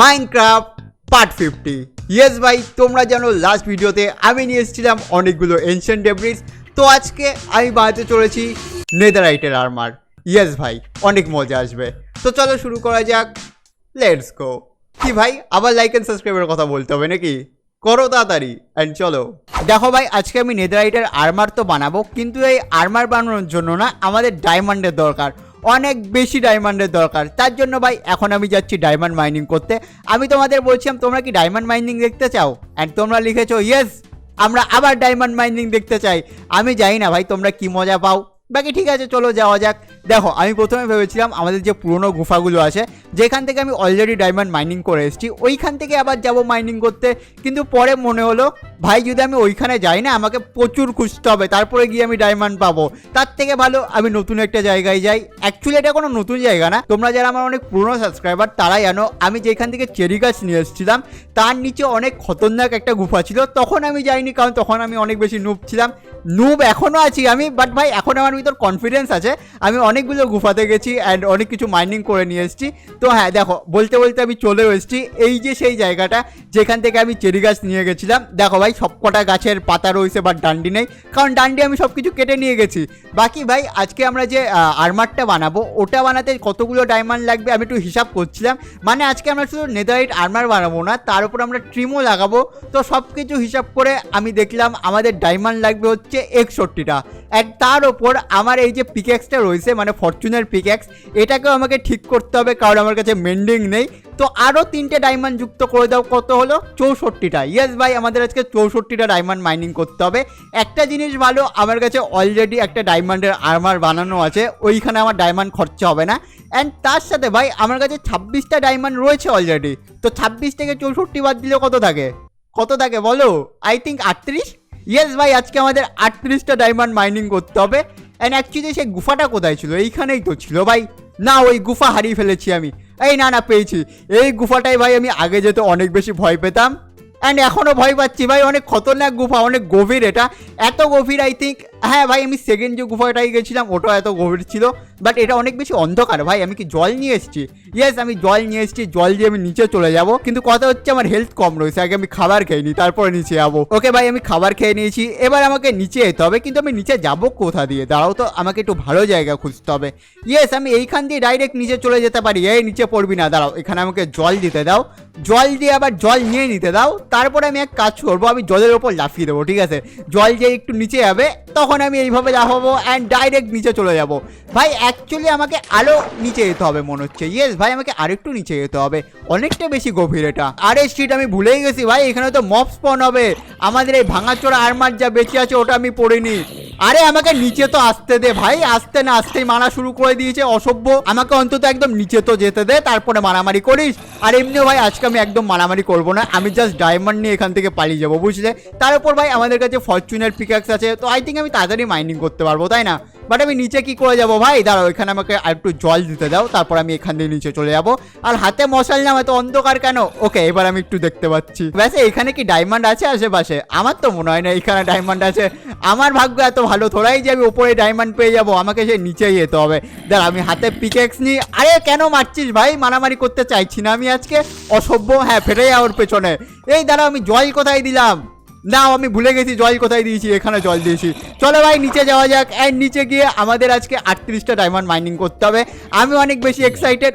Minecraft part fifty yes ভাই, তোমরা জানো লাস্ট ভিডিওতে আমি নিয়ে এসেছিলাম অনেকগুলো এনশিয়েন্ট ডেব্রিজ তো আজকে আমি বানাতে চলেছি নেদারাইটের আর্মার ইয়েস ভাই, অনেক মজা আসবে। তো চলো শুরু করা যাক। লেটস গো কি ভাই, আবার লাইক অ্যান্ড সাবস্ক্রাইবের কথা বলতে হবে নাকি? করো তাড়াতাড়ি অ্যান্ড চলো। দেখো ভাই, আজকে আমি নেদারাইটের আর্মার তো বানাবো, কিন্তু এই আর্মার বানানোর জন্য না আমাদের ডায়মন্ডের দরকার। অনেক বেশি ডায়মন্ডের দরকার। তার জন্য ভাই, এখন আমি যাচ্ছি ডায়মন্ড মাইনিং করতে। আমি তোমাদের বলছিলাম, তোমরা কি ডায়মন্ড মাইনিং দেখতে চাও? অ্যান্ড তোমরা লিখেছো ইয়েস আমরা আবার ডায়মন্ড মাইনিং দেখতে চাই। আমি জানি না ভাই, তোমরা কি মজা পাও। বাকি ঠিক আছে, চলো যাওয়া যাক। দেখো, আমি প্রথমে ভেবেছিলাম আমাদের যে পুরনো গুফাগুলো আছে, যেখান থেকে আমি অলরেডি ডায়মন্ড মাইনিং করে এসেছি, ওইখান থেকে আবার যাব মাইনিং করতে। কিন্তু পরে মনে হলো, ভাই, যদি আমি ওইখানে যাই না, আমাকে প্রচুর খুঁজতে হবে, তারপরে গিয়ে আমি ডায়মন্ড পাবো। তার থেকে ভালো, আমি নতুন একটা জায়গায় যাই। অ্যাকচুয়ালি এটা কোনো নতুন জায়গা না। তোমরা যারা আমার অনেক পুরনো সাবস্ক্রাইবার তারাই জানো, আমি যেখান থেকে চেরি গাছ নিয়ে এসেছিলাম, তার নিচে অনেক খতরনাক একটা গুফা ছিল। তখন আমি যাইনি, কারণ তখন আমি অনেক বেশি নুব ছিলাম। নুব এখনও আছি, আমি বাট ভাই, এখন আমার ভিতর কনফিডেন্স আছে। আমি অনেকগুলো গুফাতে গেছি অ্যান্ড অনেক কিছু মাইনিং করে নিয়ে এসেছি। তো হ্যাঁ দেখো, বলতে বলতে আমি চলে এসেছি। এই যে সেই জায়গাটা, যেখান থেকে আমি চেরি গাছ নিয়ে গেছিলাম, দেখো ভাই সব কটা গাছের পাতা রয়েছে বাট ডান্ডি নেই। কারণ ডান্ডি আমি সব কিছু কেটে নিয়ে গেছি। বাকি ভাই, আজকে আমরা যে আর্মারটা বানাবো, ওটা বানাতে কতগুলো ডায়মন্ড লাগবে আমি একটু হিসাব করছিলাম। মানে আজকে আমরা শুধু নেদারাইট আর্মার বানাবো না, তার উপর আমরা ট্রিমও লাগাবো। তো সব কিছু হিসাব করে আমি দেখলাম, আমাদের ডায়মন্ড লাগবে হচ্ছে একষট্টিটা। এক তার ওপর আমার এই যে পিকেক্সটা রয়েছে মানে ফরচুনের পিকেক্স এটাকেও আমাকে ঠিক করতে হবে কারণ আমার কাছে মেন্ডিং নেই। তো আরও তিনটে ডায়মন্ড যুক্ত করে দাও, কত হলো? চৌষট্টিটা। ইয়েস ভাই, আমাদের আজকে চৌষট্টিটা ডায়মন্ড মাইনিং করতে হবে। একটা জিনিস ভালো, আমার কাছে অলরেডি একটা ডায়মন্ডের আর্মার বানানো আছে, ওইখানে আমার ডায়মন্ড খরচা হবে না। অ্যান্ড তার সাথে ভাই, আমার কাছে ছাব্বিশটা ডায়মন্ড রয়েছে অলরেডি তো ছাব্বিশ থেকে চৌষট্টি বাদ দিলে কত থাকে? কত থাকে বলো? আই থিঙ্ক আটত্রিশ? ইয়েস ভাই, আজকে আমাদের আটত্রিশটা ডায়মন্ড মাইনিং করতে হবে। অ্যান্ড অ্যাকচুয়ালি সেই গুফাটা কোথায় ছিল? এইখানেই তো ছিল, ভাই। না, ওই গুফা হারিয়ে ফেলেছি আমি। এই না না, পেয়েছি। এই গুফাটাই ভাই আমি আগে যেতে অনেক বেশি ভয় পেতাম। অ্যান্ড এখনও ভয় পাচ্ছি, ভাই। অনেক খতরনাক গুফা, অনেক গভীর এটা। এত গভীর আই থিঙ্ক হ্যাঁ ভাই, আমি সেকেন্ড যে গুফাটাই গেছিলাম ওটাও এত গভীর ছিল বাট এটা অনেক বেশি অন্ধকার। ভাই, আমি কি জল নিয়ে এসেছি? ইয়েস আমি জল নিয়ে এসেছি, জল দিয়ে আমি নিচে চলে যাব। কিন্তু কথা হচ্ছে আমার হেলথ কম রয়েছে, আগে আমি খাবার খেয়ে নিই, তারপরে নিচে যাব। ওকে ভাই, আমি খাবার খেয়ে নিয়েছি, এবার আমাকে নিচে যেতে হবে, কিন্তু আমি নিচে যাব কোথা দিয়ে? দাঁড়াও তো, আমাকে একটু ভালো জায়গা খুঁজতে হবে। ইয়েস আমি এইখান দিয়ে ডাইরেক্ট নিচে চলে যেতে পারি, এই নিচে পড়বি না, দাঁড়াও, এখানে আমাকে জল দিতে দাও। জল দিয়ে আবার জল নিয়ে নিতে দাও, তারপরে আমি এক কাজ করব, আমি জলের ওপর লাফিয়ে দেবো, ঠিক আছে? জল যে একটু নিচে যাবে তখন আমি এইভাবে লাফাবো অ্যান্ড ডাইরেক্ট নিচে চলে যাব। ভাই অ্যাকচুয়ালি আমাকে আরও নিচে যেতে হবে, মনে হচ্ছে। ইয়েস ভাই, আমাকে আরেকটু নিচে যেতে হবে। অনেকটা বেশি গভীর এটা। আরে স্ট্রিট আমি ভুলেই গেছি ভাই, এখানে তো মব স্পন হবে। আমাদের এই ভাঙাচোরা আর্মার যা বেঁচে আছে, ওটা আমি পড়িনি। আরে, আমাকে নিচে তো আসতে দে ভাই, আসতে না আসতেই মারা শুরু করে দিয়েছে, অসভ্য। আমাকে অন্তত একদম নিচে তো যেতে দে, তারপরে মারামারি করিস। আর এমনিও ভাই, আজকে আমি একদম মারামারি করব না, আমি জাস্ট ডায়মন্ড নিয়ে এখান থেকে পালিয়ে যাব, বুঝলে? তার উপর ভাই, আমাদের কাছে ফরচুনের পিকাক্স আছে, তো আই থিঙ্ক আমি তাড়াতাড়ি মাইনিং করতে পারব, তাই না? বাট আমি নিচে কি করে যাব ভাই? দাঁড়াও, এখানে আমাকে আর একটু জল দিতে দাও, তারপর আমি এখান থেকে নিচে চলে যাব। আর হাতে মশাল নাম এত অন্ধকার কেন? ওকে এবার আমি একটু দেখতে পাচ্ছি। ব্যাসে, এখানে কি ডায়মন্ড আছে আশেপাশে? আমার তো মনে হয় না এখানে ডায়মন্ড আছে। আমার ভাগ্য এত ভালো থোড়াই যে আমি উপরে ডায়মন্ড পেয়ে যাব, আমাকে সে নিচেই যেতে হবে। দাঁড়া আমি হাতে পিকেক্স নিই। আরে, কেন মারছিস ভাই? মারামারি করতে চাইছি না আমি আজকে। অসভ্য হ্যাঁ ফেটে যাওয়ার পেছনে। এই দাঁড়া আমি জল কোথায় দিলাম? না আমি ভুলে গেছি, জল কোথায় দিয়েছি? এখানে জল দিয়েছি। চলো ভাই, নিচে যাওয়া যাক। অ্যান্ড নিচে গিয়ে আমাদের আজকে আটত্রিশটা ডায়মন্ড মাইনিং করতে হবে। আমি অনেক বেশি এক্সাইটেড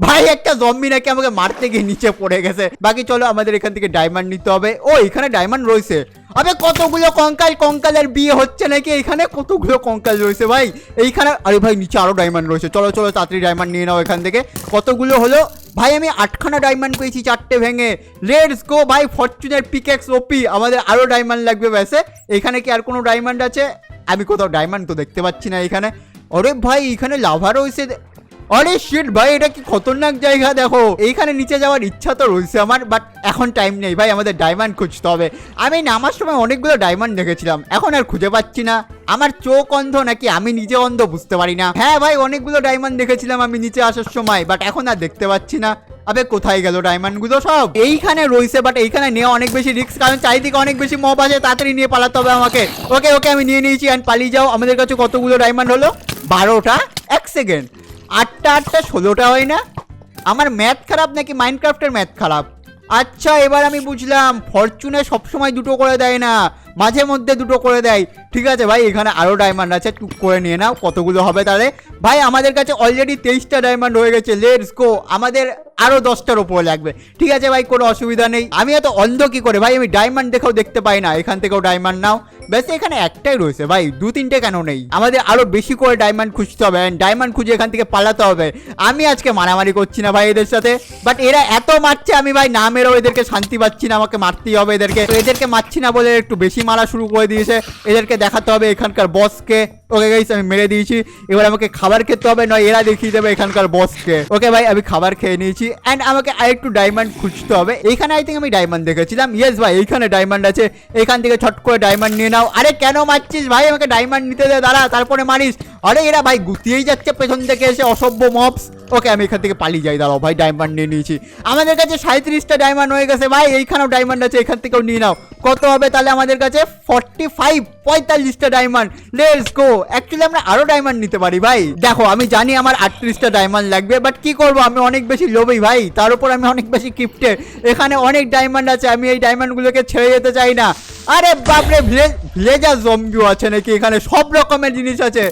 ভাই, একটা জম্বি নাকি আমাকে মারতে গিয়ে নিচে পড়ে গেছে। বাকি চলো, আমাদের এখান থেকে ডায়মন্ড নিতে হবে। ও, এখানে ডায়মন্ড রয়েছে। আবে, কতগুলো কঙ্কাল? কঙ্কালের বিয়ে হচ্ছে নাকি এখানে? কতগুলো কঙ্কাল রয়েছে ভাই? এইখানে আরে ভাই, নিচে আরও ডায়মন্ড রয়েছে। চলো চলো, তাড়াতাড়ি ডায়মন্ড নিয়ে নাও এখান থেকে। কতগুলো হলো? ভাই, আমি আটখানা ডায়মন্ড পেয়েছি চারটে ভেঙে। লেটস গো ভাই ফরচুনের পিকেক্স ওপি আমাদের আরও ডায়মন্ড লাগবে, ব্যাসে। এখানে কি আর কোনো ডায়মন্ড আছে? আমি কোথাও ডায়মন্ড তো দেখতে পাচ্ছি না এখানে। আরে ভাই, এখানে লাভারও রয়েছে। আরে শিট ভাই, এটা কি খতরনাক জায়গা দেখো। এইখানে নিচে যাওয়ার ইচ্ছা তো রয়েছে আমার বাট এখন টাইম নেই ভাই, আমাদের ডায়মন্ড খুঁজতে হবে। আমি নামার সময় অনেকগুলো ডায়মন্ড দেখেছিলাম, এখন আর খুঁজে পাচ্ছি না। আমার চোখ অন্ধ নাকি আমি নিজে অন্ধ বুঝতে পারি না। হ্যাঁ ভাই, অনেকগুলো ডায়মন্ড দেখেছিলাম আমি নিচে আসার সময় বাট এখন আর দেখতে পাচ্ছি না। আবে, কোথায় গেল ডায়মন্ডগুলো সব? এইখানে রয়েছে বাট এইখানে নেওয়া অনেক বেশি রিস্ক কারণ চারিদিকে অনেক বেশি মব আছে, তাড়াতাড়ি নিয়ে পালাতে হবে আমাকে। ওকে ওকে আমি নিয়ে নিয়েছি অ্যান্ড পালিয়ে যাও। আমাদের কাছে কতগুলো ডায়মন্ড হলো? বারোটা? এক সেকেন্ড আটটা আটটা ষোলোটা হয় না? আমার ম্যাথ খারাপ নাকি মাইনক্রাফটের ম্যাথ খারাপ? আচ্ছা এবার আমি বুঝলাম ফরচুনে সবসময় দুটো করে দেয় না, মাঝে মধ্যে দুটো করে দেয়। ঠিক আছে ভাই, এখানে আরও ডায়মন্ড আছে টুক করে নিয়ে নাও, কতগুলো হবে তাহলে? ভাই, আমাদের কাছে অলরেডি তেইশটা ডায়মন্ড হয়ে গেছে লেটস গো আমাদের আরও দশটার ওপরে লাগবে। ঠিক আছে ভাই, কোনো অসুবিধা নেই। আমি এত অন্ধ কি করে? ভাই, আমি ডায়মন্ড দেখেও দেখতে পাই না। এখান থেকেও ডায়মন্ড নাও। ব্যাস, এখানে একটাই রয়েছে ভাই। দু তিনটে কেন নেই? আমাদের আরও বেশি করে ডায়মন্ড খুঁজতে হবে। ডায়মন্ড খুঁজে এখান থেকে পালাতে হবে। আমি আজকে মারামারি করছি না ভাই এদের সাথে। বাট এরা এত মারছে আমি ভাই, না মেরেও এদেরকে শান্তি পাচ্ছি না। আমাকে মারতেই হবে এদেরকে। এদেরকে মারছি না বলে একটু বেশি মারা শুরু করে দিয়েছে। এদেরকে দেখাতে হবে এখানকার বসকে ওকে গাইস আমি মেরে দিয়েছি। এবার আমাকে খাবার খেতে হবে, নয় এরা দেখিয়ে দেবে এখানকার বসকে ওকে ভাই, আমি খাবার খেয়ে নিয়েছি। অ্যান্ড আমাকে আরেকটু ডায়মন্ড খুঁজতে হবে। এইখানে আই থিঙ্ক আমি ডায়মন্ড দেখেছিলাম। ইয়েস ভাই, এইখানে ডায়মন্ড আছে। এখান থেকে ছট করে ডায়মন্ড নিয়ে নাও। আরে, কেন মারছিস ভাই? আমাকে ডায়মন্ড নিতে দে, দাঁড়া, তারপরে মারিস। আরে, এরা ভাই গুতিয়েই যাচ্ছে পেছন থেকে এসে অসভ্য মপস ওকে আমি এখান থেকে পালিয়ে যাই, দাঁড়াও ভাই ডায়মন্ড নিয়ে নিয়েছি। আমাদের কাছে সাঁত্রিশটা ডায়মন্ড হয়ে গেছে ভাই, এইখানেও ডায়মন্ড আছে, এখান থেকেও নিয়ে নাও। কত হবে তাহলে আমাদের কাছে? ফর্টি ফাইভ পঁয়তাল্লিশটা ডায়মন্ড লেটস গো অ্যাকচুয়ালি আমরা আরও ডায়মন্ড নিতে পারি, ভাই। দেখো, আমি জানি আমার আটত্রিশটা ডায়মন্ড লাগবে বাট কি করব, আমি অনেক বেশি লোভী, ভাই। তার উপর আমি অনেক বেশি কিপ্টে এখানে অনেক ডায়মন্ড আছে, আমি এই ডায়মন্ডগুলোকে ছেড়ে যেতে চাই না। আরে বাপরে ভিলেজার জম্বিও আছে নাকি? এখানে সব রকমের জিনিস আছে।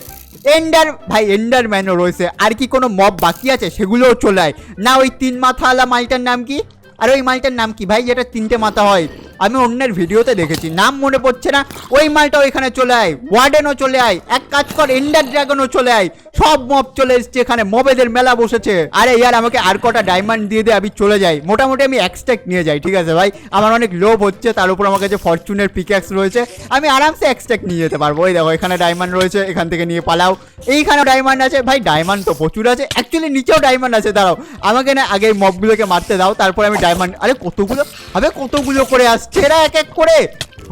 এন্ডার ভাই এন্ডার ম্যানও রয়েছে। আর কি কোনো মব বাকি আছে? সেগুলোও চলে না, ওই তিন মাথাওয়ালা মালটার নাম কি? আর, ওই মালটার নাম কি, ভাই, যেটা তিনটে মাথা হয়? আমি অন্যের ভিডিওতে দেখেছি। নাম মনে পড়ছে না। ওই মালটাও এখানে চলে আয়। ওয়ার্ডেনও চলে আয়। এক কাজ কর এন্ডার ড্রাগনও চলে আয়। সব মব চলে এসছে এখানে। মবেদের মেলা বসেছে। আরে ইয়ার, আমাকে আর কটা ডায়মন্ড দিয়ে দে, আমি চলে যাই। মোটামুটি আমি এক্সট্যাক নিয়ে যাই, ঠিক আছে ভাই? আমার অনেক লোভ হচ্ছে, তার উপর আমার কাছে ফরচুনের পিক্যাক্স রয়েছে। আমি আরামসে এক্সট্যাক নিয়ে যেতে পারব। ওই দেখো, এখানে ডায়মন্ড রয়েছে, এখান থেকে নিয়ে পালাও। এইখানে ডায়মন্ড আছে। ভাই ডায়মন্ড তো প্রচুর আছে। অ্যাকচুয়ালি নিচেও ডায়মন্ড আছে, দাঁড়াও। আমাকে না আগে মবগুলোকে মারতে দাও, তারপরে আমি ডায়মন্ড আরে কতগুলো? হবে কতগুলো করে আসছে? এরা এক এক করে।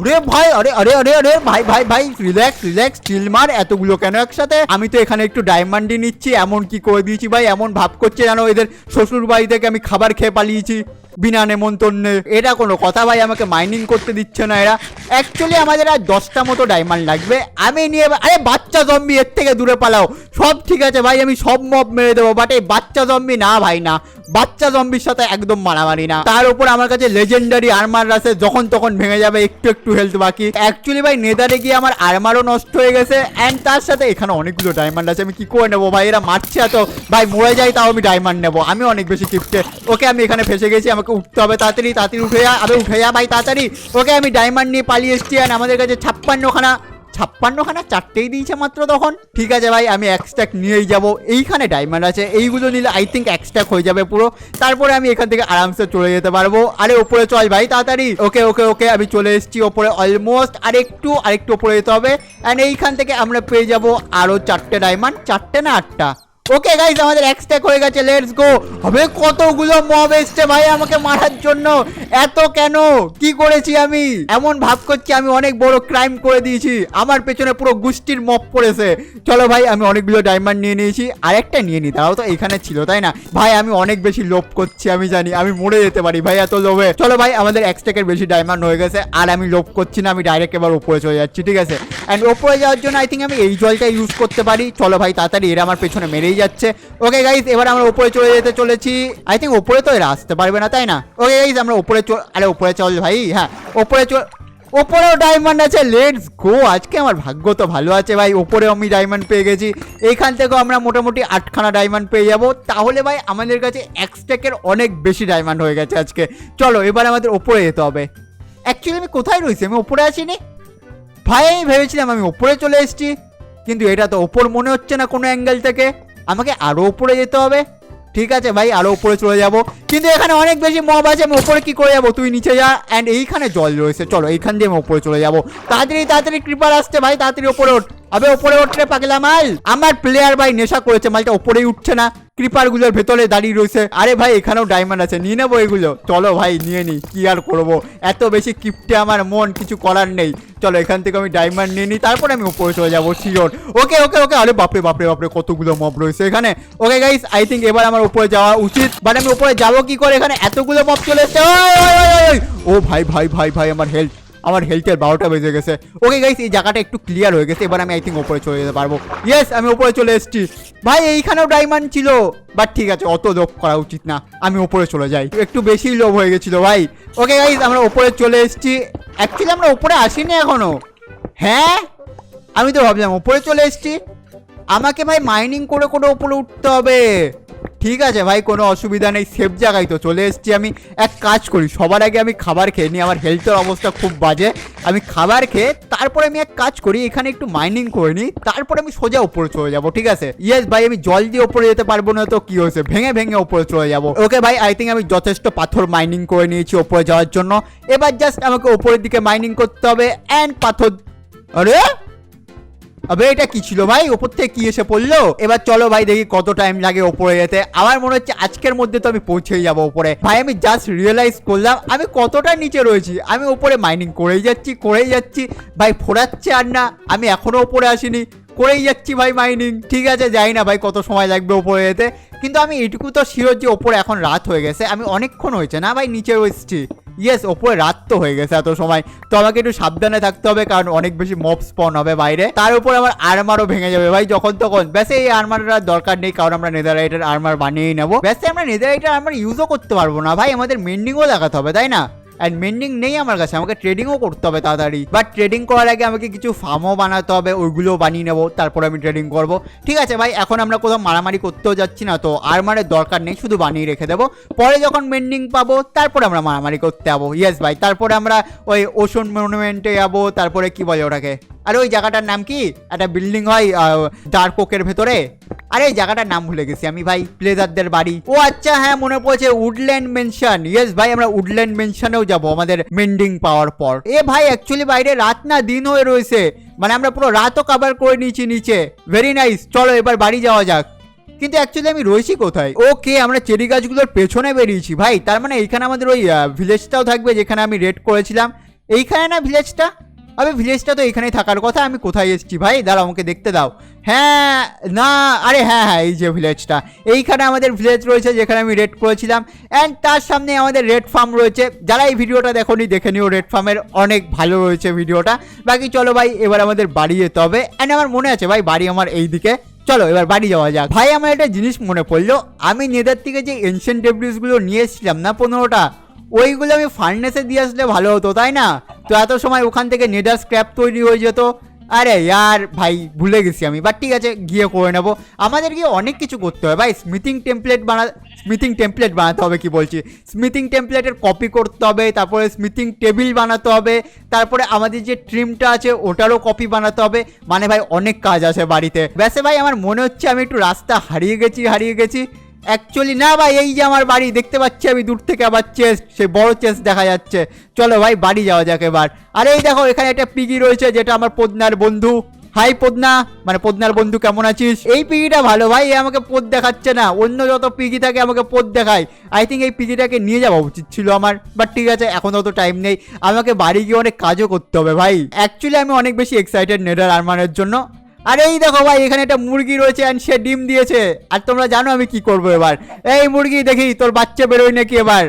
রে ভাই, আরে আরে আরে আরে, ভাই ভাই ভাই রিল্যাক্স রিল্যাক্স চিল মার, এতগুলো কেন একসাথে? আমি তো এখানে একটু ডায়মন্ডই নিচ্ছি, এমন কি করে দিয়েছি ভাই? এমন ভাব করছে জানো এদের শ্বশুর বাড়ি থেকে আমি খাবার খেয়ে পালিয়েছি। বিনা নেমন্তন্নে। এটা কোনো কথা ভাই আমাকে মাইনিং করতে দিচ্ছে না এরা। অ্যাকচুয়ালি আমাদের আর দশটা মতো ডায়মন্ড লাগবে। আমি নিয়ে আরে বাচ্চা জম্বি এর থেকে দূরে পালাও। সব ঠিক আছে ভাই, আমি সব মব মেরে দেবো বাট এই বাচ্চা জম্বি না ভাই না। বাচ্চা জম্বির সাথে একদম মারামারি না। তার উপর আমার কাছে লেজেন্ডারি আর্মার আছে, যখন তখন ভেঙে যাবে, একটু একটু হেলথ বাকি। অ্যাকচুয়ালি ভাই নেদারে গিয়ে আমার আর্মারও নষ্ট হয়ে গেছে অ্যান্ড তার সাথে এখানে অনেকগুলো ডায়মন্ড আছে, আমি কি করে নেব ভাই? এরা মারছে এত। ভাই, মরে যাই তাও আমি ডায়মন্ড নেব, আমি অনেক বেশি কিপটে ওকে, আমি এখানে ফেসে গেছি আমাকে উঠতে হবে তাড়াতাড়ি তাড়াতাড়ি উঠে যা আমি উঠে যা ভাই, তাড়াতাড়ি। ওকে, আমি ডায়মন্ড নিয়ে পালিয়ে এসছি অ্যান্ড আমাদের কাছে ছাপ্পান্নখানা ছাপ্পান্নখানা চারটেই দিয়েছে মাত্র তখন। ঠিক আছে ভাই, আমি এক্সট্যাক নিয়েই যাব। এইখানে ডায়মন্ড আছে, এইগুলো নিলে আই থিঙ্ক এক্সট্যাক হয়ে যাবে পুরো। তারপরে আমি এখান থেকে আরামসে চলে যেতে পারব। আরে, ওপরে চল ভাই, তাড়াতাড়ি। ওকে ওকে ওকে, আমি চলে এসেছি ওপরে অলমোস্ট আরেকটু আরেকটু ওপরে যেতে হবে। অ্যান্ড এইখান থেকে আমরা পেয়ে যাব আরও চারটে ডায়মন্ড চারটে না আটটা? ওকে গাইস আমাদের এক্সট্যাক হয়ে গেছে লেটস গো হবে কতগুলো মব এসছে ভাই আমাকে মারার জন্য। এত কেন? কি করেছি আমি? এমন ভাব করছি, আমি অনেক বড় ক্রাইম করে দিয়েছি। আমার পেছনে পুরো গুষ্টির মব পড়েছে। চলো ভাই, আমি অনেকগুলো ডায়মন্ড নিয়ে নিয়েছি। আরেকটা নিয়ে নি তাও তো এখানে ছিল, তাই না? ভাই, আমি অনেক বেশি লোভ করছি, আমি জানি, আমি মরে যেতে পারি ভাই এত লোভে। চলো ভাই, আমাদের এক্সট্যাকের বেশি ডায়মন্ড হয়ে গেছে, আর আমি লোভ করছি না, আমি ডাইরেক্ট এবার উপরে চলে যাচ্ছি, ঠিক আছে? অ্যান্ড উপরে যাওয়ার জন্য আই থিঙ্ক আমি এই জলটা ইউজ করতে পারি। চলো ভাই, তাড়াতাড়ি এরা আমার পেছনে মেরেই যাচ্ছে। ওকে গাইজ এবার আমরা উপরে চলে যেতে চলেছি। আই থিঙ্ক উপরে তো এরা আসতে পারবে না, তাই না? ওকে গাইজ আমরা উপরে চল আরে, উপরে চল ভাই হ্যাঁ উপরে চল ওপরেও ডায়মন্ড আছে লেটস গো আজকে আমার ভাগ্য তো ভালো আছে ভাই ওপরে আমি ডায়মন্ড পেয়ে গেছি। এইখান থেকেও আমরা মোটামুটি আটখানা ডায়মন্ড পেয়ে যাব। তাহলে ভাই, আমাদের কাছে এক্সট্যাকের অনেক বেশি ডায়মন্ড হয়ে গেছে আজকে। চলো, এবার আমাদের ওপরে যেতে হবে। অ্যাকচুয়ালি আমি কোথায় রয়েছি? আমি ওপরে আসিনি ভাই, আমি ভেবেছিলাম আমি ওপরে চলে এসেছি, কিন্তু এটা তো ওপর মনে হচ্ছে না কোনো অ্যাঙ্গেল থেকে। আমাকে আরও উপরে যেতে হবে। ঠিক আছে ভাই আরও উপরে চলে যাব। কিন্তু এখানে অনেক বেশি মব আছে, আমি উপরে কী করে যাব? তুই নিচে যা অ্যান্ড এইখানে জল রয়েছে। চলো, এইখান দিয়ে আমি উপরে চলে যাব। তাড়াতাড়ি তাড়াতাড়ি ক্রিপার আসছে ভাই, তাড়াতাড়ি উপরে ওঠ। আবে উপরে উঠলে পাগলা মাল। আমার প্লেয়ার ভাই নেশা করেছে, মালটা উপরেই উঠছে না। ক্রিপারগুলোর ভেতরে দাঁড়িয়ে রয়েছে। আরে ভাই, এখানেও ডায়মন্ড আছে, নিয়ে নেব এগুলো। চলো ভাই, নিয়ে নি, কি আর করব? এত বেশি কিপটে আমার মন, কিছু করার নেই। চলো, এখান থেকে আমি ডায়মন্ড নিয়ে নিই তারপরে আমি উপরে চলে যাব শিওর ওকে ওকে ওকে, আরে বাপরে বাপরে বাপরে, কতগুলো মব রয়েছে এখানে। ওকে গাইস আই থিঙ্ক এবার আমার উপরে যাওয়া উচিত। বাট আমি উপরে যাব কি করে? এখানে এতগুলো মব চলে এসছে। ও ভাই ভাই ভাই ভাই, আমার হেল্প আমার হেলথের বারোটা বেজে গেছে। ওকে গাইস এই জায়গাটা একটু ক্লিয়ার হয়ে গেছে। এবার আমি আই থিঙ্ক ওপরে চলে যেতে পারব। ইয়েস আমি ওপরে চলে এসেছি। ভাই, এইখানেও ডায়মন্ড ছিল। বাট ঠিক আছে, অত লোভ করা উচিত না। আমি ওপরে চলে যাই। একটু বেশি লোভ হয়ে গেছিল, ভাই। ওকে গাইস আমরা ওপরে চলে এসেছি। অ্যাকচুয়ালি আমরা ওপরে আসিনি এখনও। হ্যাঁ? আমি তো ভাবলাম ওপরে চলে এসেছি। আমাকে, ভাই মাইনিং করে করে ওপরে উঠতে হবে। ঠিক আছে ভাই, কোনো অসুবিধা নেই সেফ জায়গায় তো চলে এসেছি আমি। এক কাজ করি, সবার আগে আমি খাবার খেয়ে নিই, আমার হেলথের অবস্থা খুব বাজে। আমি খাবার খেয়ে, তারপরে আমি এক কাজ করি, এখানে একটু মাইনিং করে নিই, তারপরে আমি সোজা উপরে চলে যাব, ঠিক আছে? ইয়েস ভাই, আমি জল দিয়ে উপরে যেতে পারব না তো কি হয়েছে? ভেঙে ভেঙে উপরে চলে যাব। ওকে ভাই আই থিঙ্ক আমি যথেষ্ট পাথর মাইনিং করে নিয়েছি উপরে যাওয়ার জন্য। এবার জাস্ট আমাকে উপরের দিকে মাইনিং করতে হবে অ্যান্ড পাথর আরে! আবে, এটা কি ছিল ভাই? ওপর থেকে কি এসে পড়ল? এবার চলো ভাই, দেখি কত টাইম লাগে ওপরে যেতে। আমার মনে হচ্ছে আজকের মধ্যে তো আমি পৌঁছেই যাব ওপরে। ভাই, আমি জাস্ট রিয়েলাইজ করলাম, আমি কতটা নিচে রয়েছি। আমি ওপরে মাইনিং করেই যাচ্ছি করেই যাচ্ছি। ভাই, ফোরাচ্ছে আর না, আমি এখনও ওপরে আসিনি। করেই যাচ্ছি ভাই মাইনিং ঠিক আছে, যাই না ভাই, কত সময় লাগবে ওপরে যেতে। কিন্তু আমি এটুকু তো শিওর যে ওপরে এখন রাত হয়ে গেছে, আমি অনেকক্ষণ হয়েছে না ভাই, নিচে রয়েছি ইয়েস ওপরে রাত তো হয়ে গেছে এত সময়। তো আমাকে একটু সাবধানে থাকতে হবে, কারণ অনেক বেশি মপ স্পন হবে বাইরে। তার উপর আমার আর্মারও ভেঙে যাবে ভাই, যখন তখন। ব্যাসে, এই আর্মারটার দরকার নেই, কারণ আমরা নেদারাইটের আর্মার বানিয়েই নেব। ব্যাসে, আমরা নেদারাইটের আর্মার ইউজও করতে পারব না ভাই, আমাদের মেন্ডিংও লাগাতে হবে, তাই না? অ্যান্ড মেন্ডিং নেই আমার কাছে, আমাকে ট্রেডিংও করতে হবে তাড়াতাড়ি। বাট ট্রেডিং করার আগে আমাকে কিছু ফার্মও বানাতে হবে, ওইগুলো বানিয়ে নেব, তারপর আমি ট্রেডিং করব। ঠিক আছে ভাই, এখন আমরা কোথাও মারামারি করতেও যাচ্ছি না, তো আর্মারের দরকার নেই, শুধু বানিয়ে রেখে দেবো। পরে যখন মেন্ডিং পাবো, তারপরে আমরা মারামারি করতে যাব। ইয়েস ভাই, তারপরে আমরা ওই ওশন মনুমেন্টে যাব, তারপরে কি বলে ওটাকে? আরে ওই জায়গাটার নাম কি? একটা বিল্ডিং হয় ডার্ক ওকের ভেতরে? আরে, এই জায়গাটার নাম ভুলে গেছি আমি ভাই প্লেজারদের বাড়ি। ও আচ্ছা হ্যাঁ মনে পড়েছে উডল্যান্ড মেনশন ইয়েস ভাই, আমরা উডল্যান্ড মেনশনেও যাব, আমাদের মেন্ডিং পাওয়ার পর। এ ভাই অ্যাকচুয়ালি বাইরে রাত না দিন হয়ে রয়েছে। মানে আমরা পুরো রাতও কভার করে নিয়েছি নিচে। ভেরি নাইস চলো, এবার বাড়ি যাওয়া যাক। কিন্তু অ্যাকচুয়ালি আমি রয়েছি কোথায়? ওকে আমরা চেরি গাছগুলোর পেছনে বেরিয়েছি ভাই। তার মানে এইখানে আমাদের ওই ভিলেজটাও থাকবে, যেখানে আমি রেড করেছিলাম। এইখানে না ভিলেজটা আবে ভিলেজটা তো এখানেই থাকার কথা, আমি কোথায় এসেছি ভাই? দাঁড়াও, আমাকে দেখতে দাও। হ্যাঁ না, আরে হ্যাঁ হ্যাঁ এই যে ভিলেজটা এইখানে আমাদের ভিলেজ রয়েছে, যেখানে আমি রেড করেছিলাম। অ্যান্ড তার সামনে আমাদের রেড ফার্ম রয়েছে। যারা এই ভিডিওটা দেখোনি, দেখে নিও রেড ফার্মের অনেক ভালো রয়েছে ভিডিওটা। বাকি চলো ভাই, এবার আমাদের বাড়ি যেতে হবে। অ্যান্ড আমার মনে আছে ভাই, বাড়ি আমার এই দিকে চলো, এবার বাড়ি যাওয়া যাক। ভাই, আমার একটা জিনিস মনে পড়ল। আমি নেদার থেকে যে এনশিয়েন্ট ডেব্রিজগুলো নিয়ে এসেছিলাম না, পনেরোটা, ওইগুলো আমি ফার্নেসে দিয়ে আসলে ভালো হতো, তাই না? তো এত সময় ওখান থেকে নেদার স্ক্র্যাপ তৈরি হয়ে যেত। আরে ইয়ার ভাই, ভুলে গেছি আমি। বাট ঠিক আছে, গিয়ে করে নেব। আমাদের গিয়ে অনেক কিছু করতে হবে ভাই স্মিথিং টেমপ্লেট বানা স্মিথিং টেমপ্লেট বানাতে হবে কি বলছি? স্মিথিং টেমপ্লেটের কপি করতে হবে, তারপরে স্মিথিং টেবিল বানাতে হবে, তারপরে আমাদের যে ট্রিমটা আছে, ওটারও কপি বানাতে হবে। মানে ভাই, অনেক কাজ আছে বাড়িতে। ব্যাসে ভাই, আমার মনে হচ্ছে আমি একটু রাস্তা হারিয়ে গেছি হারিয়ে গেছি। অ্যাকচুয়ালি না ভাই, এই যে আমার বাড়ি, দেখতে পাচ্ছি আমি, দূর থেকে আবার চেস্ট সেই বড় চেস্ট দেখা যাচ্ছে। চলো ভাই, বাড়ি যাওয়া যাক এবার। আর, এই দেখো, এখানে একটা পিগি রয়েছে, যেটা আমার পদ্মার বন্ধু। হাই পদ্মা। মানে পদ্মার বন্ধু, কেমন আছিস? এই পিগিটা ভালো ভাই আমাকে পদ দেখাচ্ছে না। অন্য যত পিগি থাকে, আমাকে পদ দেখায়। আই থিঙ্ক এই পিগিটাকে নিয়ে যাওয়া উচিত ছিল আমার। বাট ঠিক আছে, এখন অত টাইম নেই। আমাকে বাড়ি গিয়ে অনেক কাজও করতে হবে ভাই। অ্যাকচুয়ালি আমি অনেক বেশি এক্সাইটেড নেডার আরমানের জন্য। আর এই দেখো ভাই, এখানে একটা মুরগি রয়েছে অ্যান্ড সে ডিম দিয়েছে। আর তোমরা জানো আমি কি করব এবার। এই মুরগি দেখি, তোর বাচ্চা বেরোয় নাকি এবার?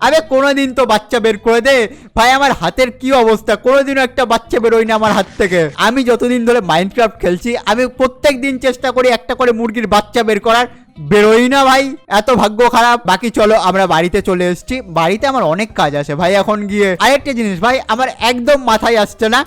আরে কোনোদিন তো বাচ্চা বের করে দে। ভাই, আমার হাতের কি অবস্থা? কোনোদিনও একটা বাচ্চা বেরোয় না আমার হাত থেকে। আমি যতদিন ধরে মাইনক্রাফট খেলছি, আমি প্রত্যেক দিন চেষ্টা করি একটা করে মুরগির বাচ্চা বের করার। বেরোই না ভাই, এত ভাগ্য খারাপ। বাকি চলো, আমরা বাড়িতে চলে এসেছি। বাড়িতে আমার অনেক কাজ আছে ভাই এখন গিয়ে। আরেকটা জিনিস ভাই, আমার একদম মাথায় আসছে না।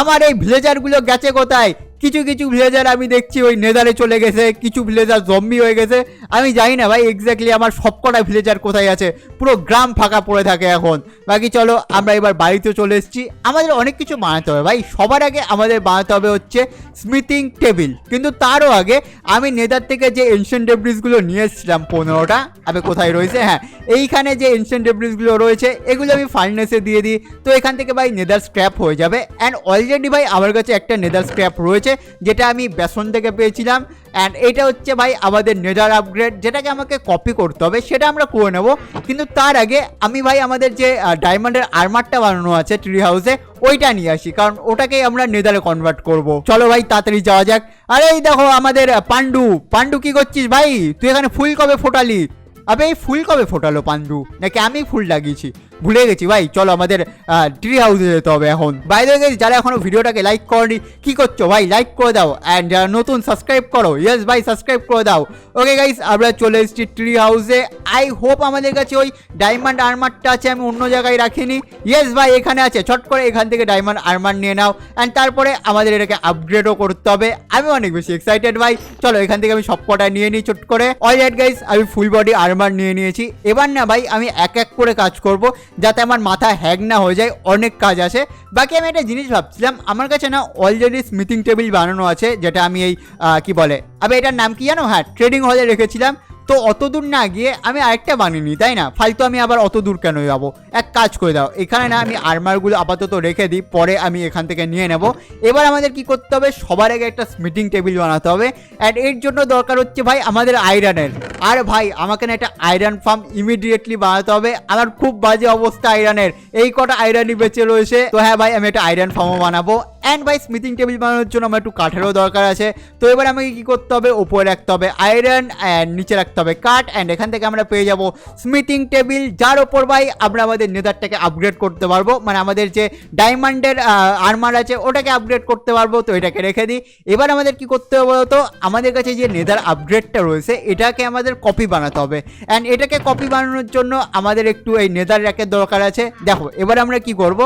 আমার এই ভিলেজারগুলো গেছে কোথায়? কিছু কিছু ভিলেজার আমি দেখছি ওই নেদারে চলে গেছে, কিছু ভিলেজার জম্বি হয়ে গেছে। আমি জানি না ভাই এক্স্যাক্টলি আমার সবকটা ভিলেজার কোথায় আছে। পুরো গ্রাম ফাঁকা পড়ে থাকে এখন। বাকি চলো, আমরা এবার বাড়িতে চলে এসেছি। আমাদের অনেক কিছু বানাতে হবে ভাই। সবার আগে আমাদের বানাতে হবে হচ্ছে স্মিথিং টেবিল কিন্তু তারও আগে আমি নেদার থেকে যে এনশিয়েন্ট ডেব্রিজগুলো নিয়ে এসেছিলাম পনেরোটা, আমি কোথায় রয়েছে? হ্যাঁ এইখানে যে এনশিয়েন্ট ডেব্রিজগুলো রয়েছে, এগুলো আমি ফার্নেসে দিয়ে দিই। তো এখান থেকে ভাই নেদার স্ক্র্যাপ হয়ে যাবে। অ্যান্ড অলরেডি ভাই আমার কাছে একটা নেদার স্ক্র্যাপ রয়েছে, যেটা আমি বেসন থেকে পেয়েছিলাম। অ্যান্ড এটা হচ্ছে ভাই আমাদের নেদার আপগ্রেড যেটাকে আমাকে কপি করতে হবে, সেটা আমরা করে নেব। কিন্তু তার আগে আমি ভাই আমাদের যে ডায়মন্ডের আর্মারটা বানানো আছে ট্রি হাউসে ওইটা নিয়ে আসি, কারণ ওটাকেই আমরা নেদারে কনভার্ট করব। চলো ভাই, তাড়াতাড়ি যাওয়া যাক। আরে এই দেখো আমাদের পাণ্ডু পাণ্ডু কি করছিস ভাই? তুই এখানে ফুল কবে ফোটালি? আবে, এই ফুল কবে ফোটালো পাণ্ডু? নাকি আমি ফুল লাগিয়েছি? ভুলে গেছি, ভাই। চলো আমাদের ট্রি হাউসে যেতে হবে এখন। বাইরে গেছি যারা এখনও ভিডিওটাকে লাইক করনি, কি করছ, ভাই? লাইক করে দাও। অ্যান্ড যারা নতুন সাবস্ক্রাইব করো। ইয়েস ভাই সাবস্ক্রাইব করে দাও। ওকে গাইস আমরা চলে এসেছি ট্রি হাউসে আই হোপ আমাদের কাছে ওই ডায়মন্ড আর্মারটা আছে, আমি অন্য জায়গায় রাখিনি। ইয়েস ভাই, এখানে আছে। ছট করে এখান থেকে ডায়মন্ড আর্মার নিয়ে নাও। অ্যান্ড তারপরে আমাদের এটাকে আপগ্রেডও করতে হবে। আমি অনেক বেশি এক্সাইটেড ভাই। চলো, এখান থেকে আমি সব কটা নিয়ে নিই চট করে। অল রাইট গাইস আমি ফুল বডি আর্মার নিয়ে নিয়েছি। এবার না, ভাই, আমি এক এক করে কাজ করব। যাতে আমার মাথা হ্যাক না হয়ে যায়, অনেক কাজ আছে। বাকি আমি একটা জিনিস ভাবছিলাম, আমার কাছে না অলরেডি স্মিথিং টেবিল বানানো আছে, যেটা আমি এই কি বলে আমি এটার নাম কি জানো? হ্যাঁ ট্রেডিং হলে রেখেছিলাম। তো অত দূর না গিয়ে আমি আরেকটা বানিয়ে নিই, তাই না? ফালতু আমি আবার অত দূর কেন যাব? এক কাজ করে দাও। এখানে না আমি আর্মারগুলো আপাতত রেখে দিই, পরে আমি এখান থেকে নিয়ে নেব। এবার আমাদের কি করতে হবে? সবার আগে একটা মিটিং টেবিল বানাতে হবে। অ্যান্ড এর জন্য দরকার হচ্ছে ভাই আমাদের আয়রনের আর ভাই, আমাকে না একটা আয়রন ফার্ম ইমিডিয়েটলি বানাতে হবে। আমার খুব বাজে অবস্থা আয়রনের এই কটা আয়রনই বেঁচে রয়েছে। তো হ্যাঁ ভাই, আমি একটা আয়রন ফার্মও বানাবো। অ্যান্ড ভাই স্মিথিং টেবিল বানানোর জন্য আমার একটু কাঠেরও দরকার আছে। তো এবার আমাকে কি করতে হবে? ওপরে রাখতে হবে আয়রন অ্যান্ড নিচে রাখতে হবে। কাঠ অ্যান্ড এখান থেকে আমরা পেয়ে যাব স্মিথিং টেবিল যার ওপর ভাই আমরা আমাদের নেদারটাকে আপগ্রেড করতে পারব। মানে আমাদের যে ডায়মন্ডের আর্মার আছে, ওটাকে আপগ্রেড করতে পারব। তো এটাকে রেখে দিই। এবার আমাদের কি করতে হবে বলতো? আমাদের কাছে যে নেদার আপগ্রেডটা রয়েছে, এটাকে আমাদের কপি বানাতে হবে। অ্যান্ড এটাকে কপি বানানোর জন্য আমাদের একটু এই নেদার র্যাকের দরকার আছে। দেখো, এবার আমরা কি করব?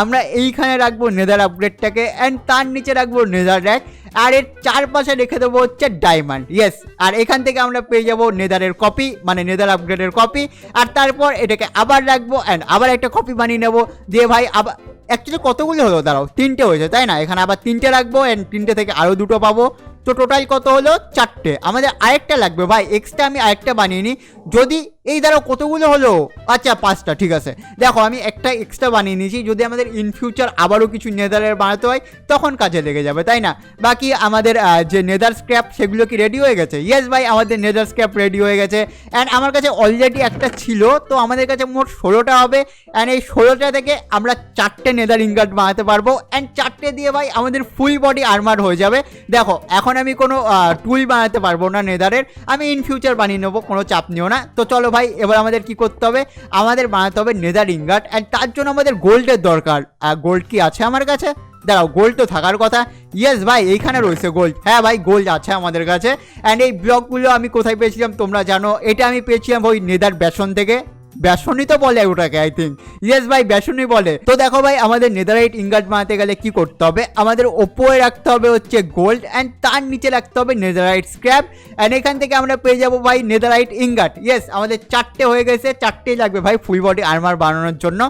আমরা এইখানে রাখব নেদার আপগ্রেডটাকে অ্যান্ড তার নিচে রাখব নেদার র্যাক আর এর চারপাশে রেখে দেবো হচ্ছে ডায়মন্ড ইয়েস আর এখান থেকে আমরা পেয়ে যাব নেদারের কপি মানে নেদার আপগ্রেডের কপি আর তারপর এটাকে আবার রাখব অ্যান্ড আবার একটা কপি বানিয়ে নেব। দিয়ে ভাই আবার অ্যাকচুয়ালি কতগুলি হলো? দাঁড়াও, তিনটে হয়েছে, তাই না? এখানে আবার তিনটে রাখব অ্যান্ড তিনটে থেকে আরও দুটো পাবো। তো টোটাল কত হলো? চারটে। আমাদের আরেকটা লাগবে। ভাই এক্সট্রা আমি আরেকটা বানিয়ে নিই। যদি এই দাঁড়াও, কতগুলো হলো? আচ্ছা পাঁচটা, ঠিক আছে। দেখো, আমি একটা এক্সট্রা বানিয়ে নিয়েছি, যদি আমাদের ইন ফিউচার আবারও কিছু নেদারের বানাতে হয়, তখন কাজে লেগে যাবে, তাই না? বাকি আমাদের যে নেদার স্ক্র্যাপ সেগুলো কি রেডি হয়ে গেছে? ইয়েস ভাই, আমাদের নেদার স্ক্র্যাপ রেডি হয়ে গেছে। অ্যান্ড আমার কাছে অলরেডি একটা ছিল, তো আমাদের কাছে মোট ষোলোটা হবে। অ্যান্ড এই ষোলোটা থেকে আমরা চারটে নেদার ইনগার্ড বানাতে পারব। অ্যান্ড চারটে দিয়ে, ভাই, আমাদের ফুল বডি আর্মার হয়ে যাবে। দেখো, এখন আমি কোনো টুল বানাতে পারব না নেদারের। আমি ইন ফিউচার বানিয়ে নেব, কোনো চাপ নিও না। তো চলো ভাই, এবার আমাদের কি করতে হবে? আমাদের বানাতে হবে নেদার ইনগার্ড অ্যান্ড তার জন্য আমাদের গোল্ডের দরকার। গোল্ড কি আছে আমার কাছে? দাঁড়াও গোল্ড তো থাকার কথা। ইয়েস ভাই, এইখানে রয়েছে গোল্ড হ্যাঁ ভাই গোল্ড আছে আমাদের কাছে। অ্যান্ড এই ব্লকগুলো আমি কোথায় পেয়েছিলাম তোমরা জানো? এটা আমি পেয়েছিলাম ওই নেদার বেসন থেকে। বেসনই তো বলে ওটাকে আই থিঙ্ক ইয়েস ভাই বেসনই বলে। তো দেখো ভাই, আমাদের নেদারাইট ইনগার্ড বানাতে গেলে কি করতে হবে? আমাদের ওপরে রাখতে হবে হচ্ছে গোল্ড অ্যান্ড তার নিচে রাখতে হবে নেদারাইট স্ক্র্যাপ। অ্যান্ড এখান থেকে আমরা পেয়ে যাব ভাই নেদারাইট ইনগার্ড। ইয়েস আমাদের চারটে হয়ে গেছে, চারটেই লাগবে ভাই ফুল বডি আর্মার বানানোর জন্য।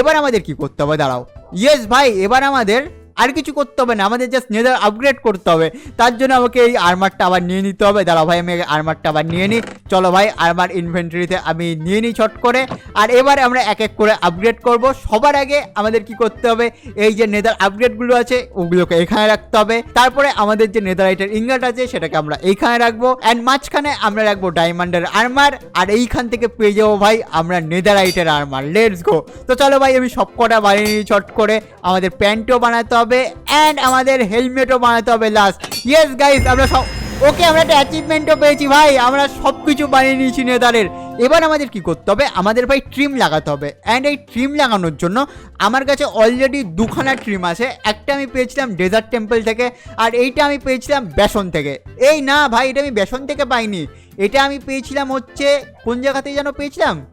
এবার আমাদের কি করতে হবে? দাঁড়াও। ইয়েস ভাই, এবার আমাদের আর কিছু করতে হবে না, আমাদের জাস্ট নেদার আপগ্রেড করতে হবে। তার জন্য আমাকে এই আর্মারটা আবার নিয়ে নিতে হবে। দাঁড়াও ভাই, আমি আর্মারটা আবার নিয়ে নিই। চলো ভাই আর্মার ইনভেন্টরিতে আমি নিয়ে নিই ছট করে। আর এবারে আমরা এক এক করে আপগ্রেড করব। সবার আগে আমাদের কি করতে হবে? এই যে নেদার আপগ্রেডগুলো আছে, ওগুলোকে এখানে রাখতে হবে। তারপরে আমাদের যে নেদার নেদারাইটের ইঙ্গাট আছে, সেটাকে আমরা এইখানে রাখব। অ্যান্ড মাঝখানে আমরা রাখব ডায়মন্ডের আর্মার আর এইখান থেকে পেয়ে যাব ভাই, আমরা নেদার নেদারাইটের আর্মার লেটস গো তো চলো ভাই, আমি সব কটা বানিয়ে নিই ছট করে। আমাদের প্যান্টও বানাতে হবে। অ্যান্ড আমাদের হেলমেটও বানাতে হবে লাস্ট ইয়েস গাইস আমরা সব ওকে আমরা একটা অ্যাচিভমেন্টও পেয়েছি, ভাই, আমরা সব কিছু বানিয়ে নিয়েছি নেদারের। এবার আমাদের কি করতে হবে? আমাদের ভাই ট্রিম লাগাতে হবে। অ্যান্ড এই ট্রিম লাগানোর জন্য আমার কাছে অলরেডি দুখানা ট্রিম আছে। একটা আমি পেয়েছিলাম ডেজার্ট টেম্পল থেকে, আর এইটা আমি পেয়েছিলাম বেসন থেকে। এই না, ভাই, এটা আমি বেসন থেকে পাইনি। এটা আমি পেয়েছিলাম হচ্ছে, কোন জায়গা থেকে যেন পেয়েছিলাম?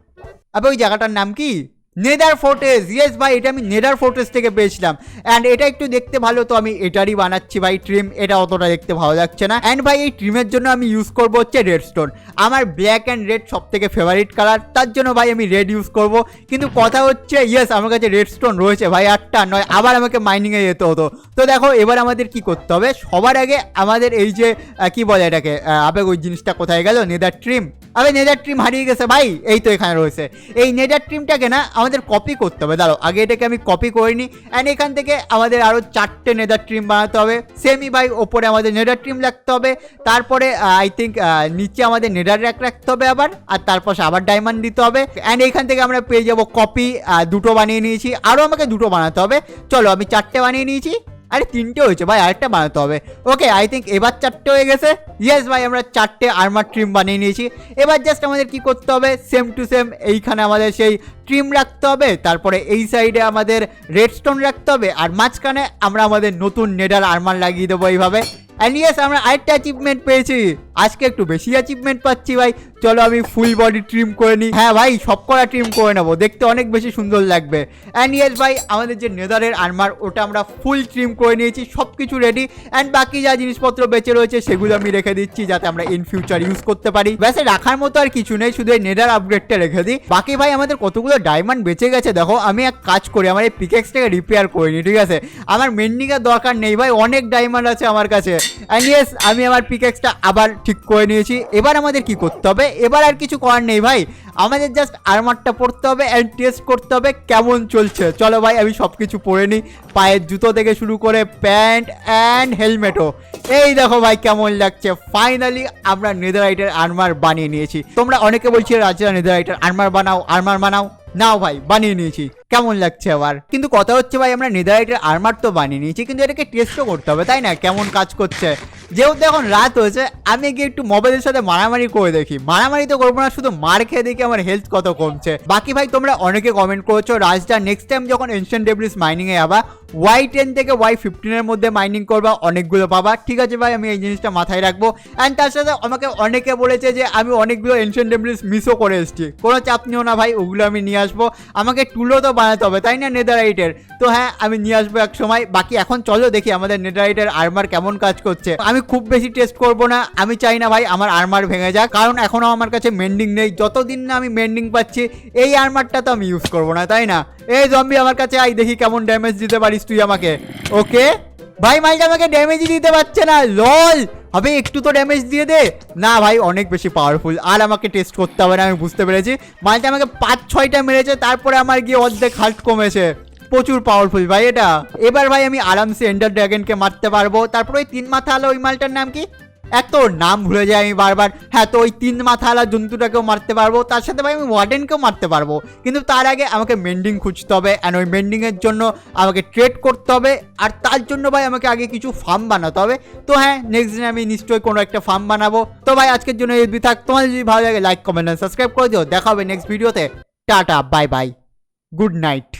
আবে, ওই জায়গাটার নাম কি? নেদার ফোর্টেস ইয়েস ভাই, এটা আমি নেদার ফোর্টেস থেকে পেয়েছিলাম। অ্যান্ড এটা একটু দেখতে ভালো, তো আমি এটারই বানাচ্ছি ভাই ট্রিম এটা অতটা দেখতে ভালো লাগছে না। অ্যান্ড ভাই, এই ট্রিমের জন্য আমি ইউজ করব হচ্ছে রেড স্টোন আমার ব্ল্যাক অ্যান্ড রেড সব থেকে ফেভারিট কালার তার জন্য ভাই আমি রেড ইউজ করব। কিন্তু কথা হচ্ছে ইয়েস আমার কাছে রেড স্টোন রয়েছে ভাই, আটটা, নয়, আবার আমাকে মাইনিংয়ে যেতে হতো। তো দেখো, এবার আমাদের কি করতে হবে? সবার আগে আমাদের এই যে কি বলে এটাকে আবেগ ওই জিনিসটা কোথায় গেল? নেদার ট্রিম আবে নেদার ট্রিম হারিয়ে গেছে ভাই, এই তো এখানে রয়েছে। এই নেদার ট্রিমটাকে না আমাদের কপি করতে হবে। দাঁড়ো আগে এটাকে আমি কপি করে নিই। অ্যান্ড এখান থেকে আমাদের আরও চারটে নেদার ট্রিম বানাতে হবে। সেমি বাই ওপরে আমাদের নেডার ট্রিম রাখতে হবে। তারপরে আই থিঙ্ক নিচে আমাদের নেডার র্যাক রাখতে হবে আবার। আর তারপর আবার ডায়মন্ড দিতে হবে। অ্যান্ড এখান থেকে আমরা পেয়ে যাব কপি দুটো বানিয়ে নিয়েছি। আরও আমাকে দুটো বানাতে হবে। চলো, আমি চারটে বানিয়ে নিয়েছি। আরে তিনটে হয়েছে ভাই, আরেকটা বানাতে হবে। ওকে আই থিঙ্ক এবার চারটে হয়ে গেছে। ইয়েস ভাই, আমরা চারটে আর্মার ট্রিম বানিয়ে নিয়েছি। এবার জাস্ট আমাদের কি করতে হবে? সেম টু সেম এইখানে আমাদের সেই ট্রিম রাখতে হবে। তারপরে এই সাইডে আমাদের রেডস্টোন রাখতে হবে। আর মাঝখানে আমরা আমাদের নতুন নেডার আর্মার লাগিয়ে দেবো এইভাবে। অ্যান্ড ইয়েস আমরা আরেকটা অ্যাচিভমেন্ট পেয়েছি। আজকে একটু বেশি অ্যাচিভমেন্ট পাচ্ছি ভাই। চলো আমি ফুল বডি ট্রিম করে নিই। হ্যাঁ ভাই, সব করা ট্রিম করে নেব। দেখতে অনেক বেশি সুন্দর লাগবে। অ্যান্ড ইয়েস ভাই, আমাদের যে নেদারের আর্মার ওটা আমরা ফুল ট্রিম করে নিয়েছি সব কিছু রেডি অ্যান্ড বাকি যা জিনিসপত্র বেঁচে রয়েছে, সেগুলো আমি রেখে দিচ্ছি, যাতে আমরা ইন ফিউচার ইউজ করতে পারি। ব্যাসে রাখার মতো আর কিছু নেই, শুধু এই নেদার আপগ্রেডটা রেখে দিই। বাকি ভাই, আমাদের কতগুলো ডায়মন্ড বেঁচে গেছে, দেখো, আমি এক কাজ করি, আমার এই পিকেক্সটাকে রিপেয়ার করে নিই, ঠিক আছে? আমার মেন্ডিংয়ের দরকার নেই ভাই, অনেক ডায়মন্ড আছে আমার কাছে। অ্যান্ড ইয়েস আমি আমার পিকেক্সটা আবার ঠিক করে নিয়েছি। এবার আমাদের কি করতে হবে? এবার আর কিছু করার নেই ভাই। আমাদের জাস্ট আর্মারটা পরতে হবে অ্যান্ড টেস্ট করতে হবে কেমন চলছে। চলো ভাই, আমি সব কিছু পরে নিই। পায়ের জুতো থেকে শুরু করে প্যান্ট অ্যান্ড হেলমেটও। এই দেখো ভাই, কেমন লাগছে। ফাইনালি আমরা নেদারাইটের আর্মার বানিয়ে নিয়েছি। তোমরা অনেকে বলছি রাজা নেদারাইটের আর্মার বানাও আর্মার বানাও। নাও ভাই, বানিয়ে নিয়েছি। কেমন লাগছে আবার? কিন্তু কথা হচ্ছে ভাই, আমরা নেদারাইটের আর্মার তো বানিয়ে নিয়েছি, কিন্তু এটাকে টেস্টও করতে হবে, তাই না? কেমন কাজ করছে? যেহেতু এখন রাত হয়েছে, আমি গিয়ে একটু মোবাইলের সাথে মারামারি করে দেখি। মারামারি তো করব না, শুধু মার খেয়ে দেখি আমার হেলথ কত কমছে। বাকি ভাই, তোমরা অনেকে কমেন্ট করেছ রাজটা নেক্সট টাইম যখন এনশিয়েন্ট ডেবলিস মাইনিংয়ে যাবা ওয়াই টেন থেকে ওয়াই ফিফটিনের মধ্যে মাইনিং করবা, অনেকগুলো পাবা। ঠিক আছে ভাই, আমি এই জিনিসটা মাথায় রাখব। অ্যান্ড তার সাথে আমাকে অনেকে বলেছে যে, আমি অনেকগুলো এনশিয়েন্ট ডেবলিস মিসও করে এসেছি। কোনো চাপ নিও না ভাই, ওগুলো আমি নিয়ে আসব। আমাকে টুলও তো বানাতে হবে, তাই না, নেদারাইটের? তো হ্যাঁ আমি নিয়ে আসব এক সময়। বাকি এখন চলো দেখি আমাদের নেদারাইটের আর্মার কেমন কাজ করছে। আমি খুব বেশি টেস্ট করব না, আমি চাই না ভাই আমার আর্মার ভেঙে যাক, কারণ এখনও আমার কাছে মেন্ডিং নেই। যতদিন না আমি মেন্ডিং পাচ্ছি, এই আর্মারটা তো আমি ইউজ করব না, তাই না? এই জম্বি আমার কাছে আই দেখি কেমন ড্যামেজ দিতে পারিস তুই আমাকে। ওকে ভাই, মাইক আমাকে ড্যামেজই দিতে পারছে না লল হবে একটু তো ড্যামেজ দিয়ে দে। না ভাই, অনেক বেশি পাওয়ারফুল আর আমাকে টেস্ট করতে হবে না, আমি বুঝতে পেরেছি। মালটা আমাকে পাঁচ, ছয়টা মেরেছে, তারপরে আমার গিয়ে অর্ধেক হার্ট কমেছে। প্রচুর পাওয়ারফুল ভাই এটা। এবার ভাই, আমি আরামসে এন্ডার ড্রাগনকে মারতে পারব। তারপরে ওই তিন মাথা আলো ওই মালটার নাম কি? এক তো ওর নাম ভুলে যাই আমি বারবার। হ্যাঁ তো ওই তিন মাথাওয়ালা জন্তুটাকেও মারতে পারব, তার সাথে ভাই আমি ওয়ার্ডেনকেও মারতে পারব। কিন্তু তার আগে আমাকে মেন্ডিং খুঁজতে হবে অ্যান্ড ওই মেন্ডিংয়ের জন্য আমাকে ট্রেড করতে হবে, আর তার জন্য ভাই আমাকে আগে কিছু ফার্ম বানাতে হবে। তো হ্যাঁ নেক্সট দিন আমি নিশ্চয়ই কোনো একটা ফার্ম বানাবো। তো ভাই, আজকের জন্য এই থাক। তোমার যদি ভালো লাগে লাইক কমেন্ট সাবস্ক্রাইব করে দিও। দেখা হবে নেক্সট ভিডিওতে tata bye bye good night